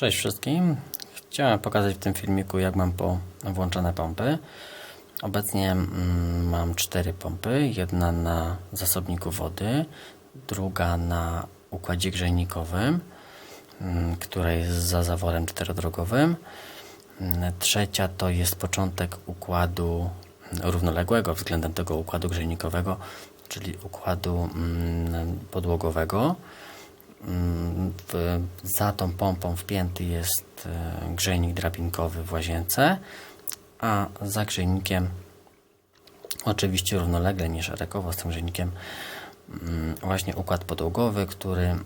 Cześć wszystkim. Chciałem pokazać w tym filmiku, jak mam po włączone pompy. Obecnie mm, mam cztery pompy. Jedna na zasobniku wody, druga na układzie grzejnikowym, mm, która jest za zaworem czterodrogowym. Mm, Trzecia to jest początek układu równoległego względem tego układu grzejnikowego, czyli układu podłogowego. W, za tą pompą wpięty jest e, grzejnik drabinkowy w łazience, a za grzejnikiem oczywiście równolegle, nie szeregowo z tym grzejnikiem mm, właśnie układ podłogowy, który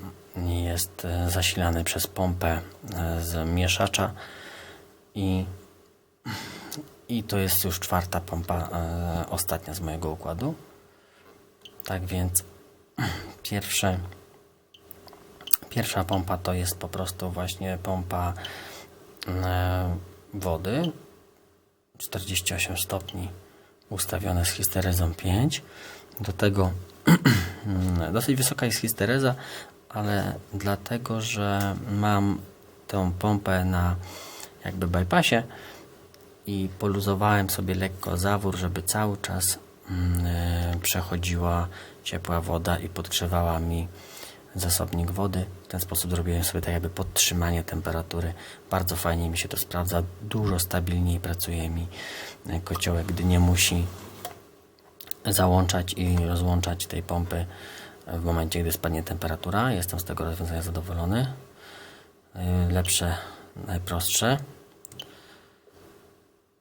jest e, zasilany przez pompę e, z mieszacza i, i to jest już czwarta pompa, ostatnia z mojego układu. Tak więc pierwsze Pierwsza pompa to jest po prostu właśnie pompa e, wody 48 stopni ustawione z histerezą 5. Do tego dosyć wysoka jest histereza, ale dlatego, że mam tą pompę na jakby bypassie i poluzowałem sobie lekko zawór, żeby cały czas mm, e, przechodziła ciepła woda i podgrzewała mi zasobnik wody. W ten sposób zrobiłem sobie tak jakby podtrzymanie temperatury. Bardzo fajnie mi się to sprawdza. Dużo stabilniej pracuje mi e, kociołek, gdy nie musi załączać i rozłączać tej pompy w momencie, gdy spadnie temperatura. Jestem z tego rozwiązania zadowolony. E, Lepsze, najprostsze.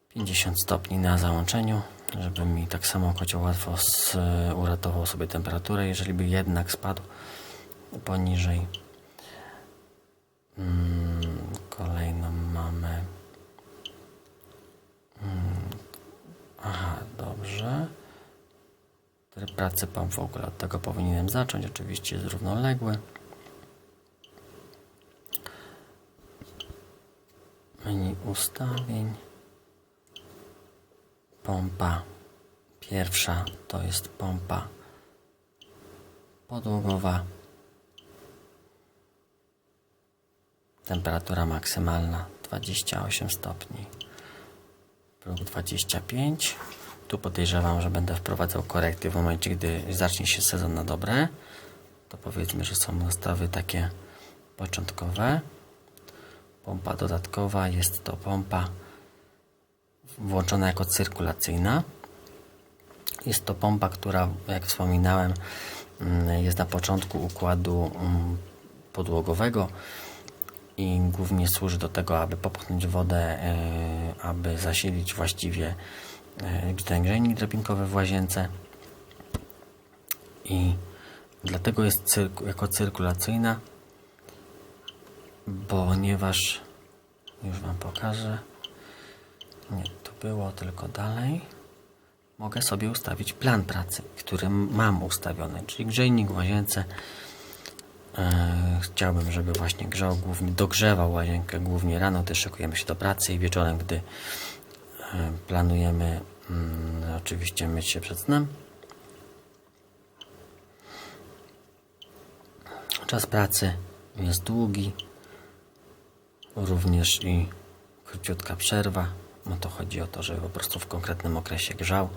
50 stopni na załączeniu, żeby mi tak samo kocioł łatwo uratował sobie temperaturę. Jeżeli by jednak spadł poniżej. Mm, kolejną mamy. Mm, aha, dobrze. Tryb pracy pomp w ogóle od tego powinienem zacząć oczywiście jest równoległy. Menu ustawień. Pompa pierwsza to jest pompa podłogowa Temperatura maksymalna 28 stopni. Próg 25. Tu podejrzewam, że będę wprowadzał korekty w momencie, gdy zacznie się sezon na dobre. To powiedzmy, że są nastawy takie początkowe. Pompa dodatkowa jest to pompa włączona jako cyrkulacyjna. Jest to pompa, która, jak wspominałem, mm, jest na początku układu mm, podłogowego i głównie służy do tego, aby popchnąć wodę, e, aby zasilić właściwie e, ten grzejnik drabinkowy w łazience. I dlatego jest cyrk jako cyrkulacyjna, ponieważ już Wam pokażę nie, to było tylko dalej mogę sobie ustawić plan pracy, który mam ustawiony, czyli grzejnik w łazience chciałbym, żeby właśnie grzał głównie, dogrzewał łazienkę głównie rano, gdy szykujemy się do pracy i wieczorem, gdy e, planujemy mm, oczywiście myć się przed snem. Czas pracy jest długi, również i króciutka przerwa. No to chodzi o to, żeby po prostu w konkretnym okresie grzał,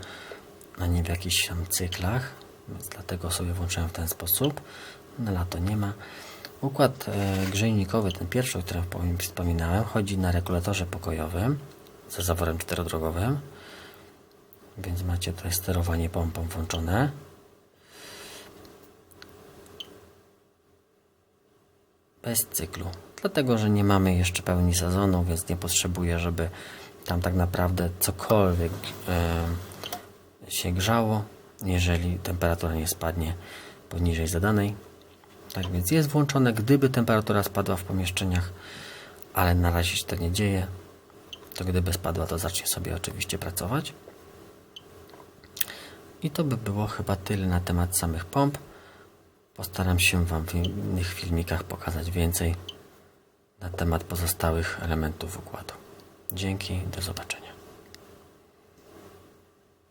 a nie w jakichś tam cyklach. Więc dlatego sobie włączyłem w ten sposób. Na lato nie ma. Układ e, grzejnikowy, ten pierwszy, o którym wspominałem, chodzi na regulatorze pokojowym ze zaworem czterodrogowym. Więc macie tutaj sterowanie pompą włączone. Bez cyklu. Dlatego, że nie mamy jeszcze pełni sezonu, więc nie potrzebuję, żeby tam tak naprawdę cokolwiek e, się grzało, jeżeli temperatura nie spadnie poniżej zadanej. Tak więc jest włączone, gdyby temperatura spadła w pomieszczeniach, ale na razie się to nie dzieje. To gdyby spadła, to zacznie sobie oczywiście pracować. I to by było chyba tyle na temat samych pomp. Postaram się Wam w innych filmikach pokazać więcej na temat pozostałych elementów układu. Dzięki, do zobaczenia.